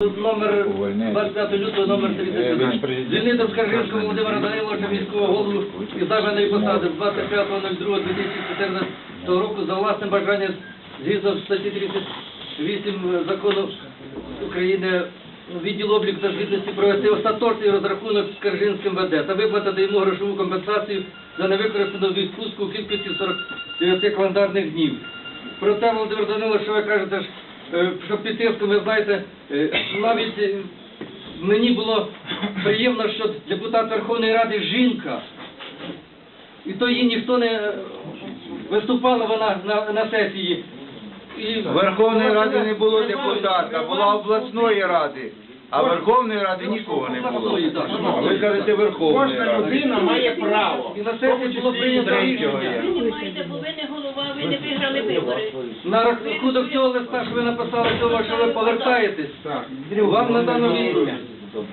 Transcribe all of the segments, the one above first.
Номер 25 лютого, номер 31. Звільнити Скаржинського Володимира Даниловича, міського голову із займаної посади з 25.02.2014 року за власним бажанням згідно статті 38 закону України відділ обліку та звітності провести остаточний розрахунок з Скаржинським ВД та виплатити йому грошову компенсацію за невикористану відпустку у кількості 49 календарних днів. Про те, Володимир Данилович, що ви кажете, що під тиском, ви знаєте, е, навіть е, мені було приємно, що депутат Верховної Ради жінка, і то її ніхто не е, виступала вона на, на сесії. І Верховної Ради не було депутата, була обласної ради, а Верховної Ради нікого не було. А ви кажете Верховної Кожна Ради. людина має право. І на сесії було прийнято рішення. Ви не бо ви не голова, ви не виграли вибори. На рахунок цього листа, що ви написали, цього, що ви повертаєтесь, Вам вам надано відповідь.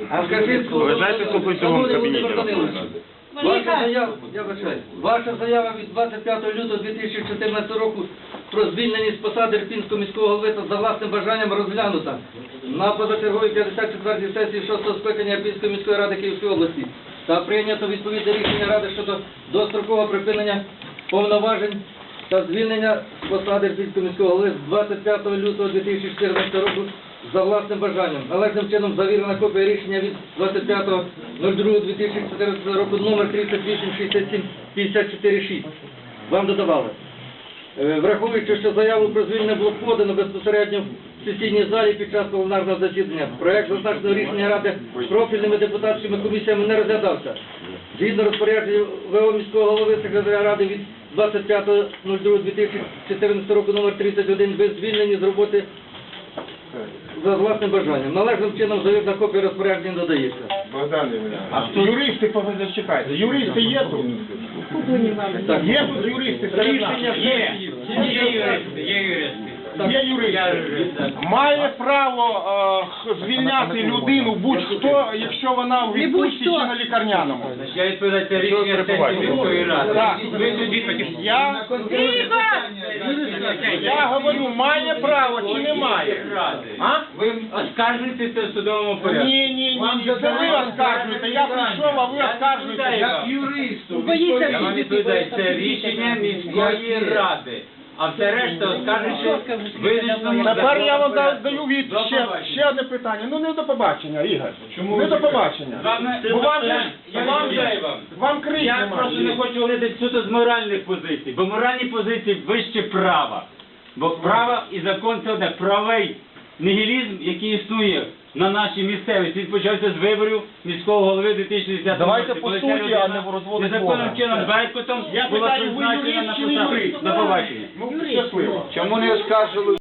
А скажіть, Ви знаєте, скільки в цьому кабінеті Данилович, Ваша заява, я вибачаюсь, ваша заява від 25 лютого 2014 року про звільнення з посади Ірпінського міського голови та за власним бажанням розглянута на позачерговій 54-й сесії 6-го скликання Ірпінської міської ради Київської області та прийнято відповідне рішення ради щодо дострокового припинення повноважень та звільнення з посади Ірпінського міського голови з 25 лютого 2014 року за власним бажанням. Належним чином завірена копія рішення від 25.02.2014 року номер 3867-54-6. Вам додавали. Е, Враховуючи, що заяву про звільнення було подано безпосередньо в сесійній залі під час пленарного засідання, проект зазначеного рішення Ради профільними депутатськими комісіями не розглядався. Згідно розпорядження ВО міського голови секретаря Ради від 25.02.2014 року номер 31 ви звільнені з роботи за власним бажанням. Належним чином завірна копія розпорядження додається. Богдан Іванович, юристи повинні чекати. Юристи є тут? Так. Є тут юристи? Рішення Є, сесії. є юристи, є юристи. Є юристи. Має право е, х- звільняти людину будь-хто, якщо вона в відпустці чи на лікарняному. Я відповідаю, це рішення сесії міської ради. Так. Ви тоді хотів. Я, я говорю, має право чи не має? А? Ви оскаржуєте це в судовому порядку. Ні, ні, ні, це ви оскаржуєте. Я прийшов, а ви оскаржуєте. Як юристу. Я вам відповідаю, це рішення міської ради. А все решта оскаржується в визначеному Тепер я вам да- даю від До ще, побачення. ще одне питання. Ну не до побачення, Ігор. Чому Не до побачення. Вам, Бо вам же я вам, відповідаю вам. вам крик Я просто не немає. хочу говорити суто з моральних позицій, бо моральні позиції вище права. Бо право і закон це одне правий нігілізм, який існує на нашій місцевості. Він почався з виборів міського голови 2010 Давайте році, по суті, а не розводить Незаконним чином Беркутом Я була питаю, ви призначена юрист на чи не посаду. юрист? До побачення. Щасливо. Чому не оскаржили